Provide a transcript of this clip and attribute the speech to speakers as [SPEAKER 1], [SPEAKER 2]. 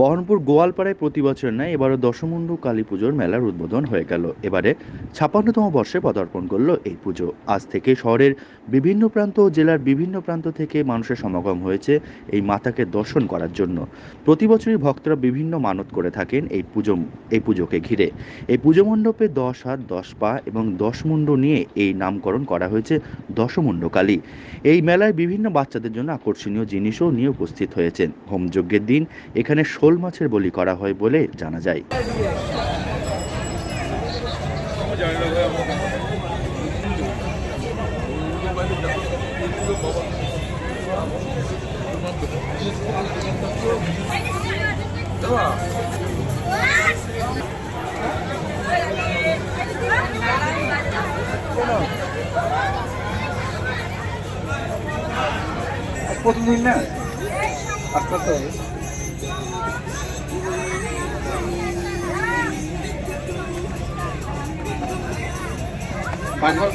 [SPEAKER 1] বহরমপুর গোয়ালপাড়ায় প্রতি বছর ন্যায় এবারও দশমুন্ডু কালী পুজোর মেলার উদ্বোধন হয়ে গেল। এবারে ছাপ্পান্নতম বর্ষে পদার্পণ করল এই পুজো। আজ থেকে শহরের বিভিন্ন প্রান্ত ও জেলার বিভিন্ন প্রান্ত থেকে মানুষের সমাগম হয়েছে এই মাতাকে দর্শন করার জন্য। প্রতি বছরই ভক্তরা বিভিন্ন মানত করে থাকেন এই পুজো, এই পুজোকে ঘিরে। এই পুজো মণ্ডপে দশ হাত, দশ পা এবং দশ মুন্ড নিয়ে এই নামকরণ করা হয়েছে দশমুণ্ড কালী। এই মেলায় বিভিন্ন বাচ্চাদের জন্য আকর্ষণীয় জিনিসও নিয়ে উপস্থিত হয়েছেন। হোমযজ্ঞের দিন এখানে শোল মাছের বলি করা হয় বলে জানা যায়।
[SPEAKER 2] প্রতিদিন না? আস্তে আস্তে 反正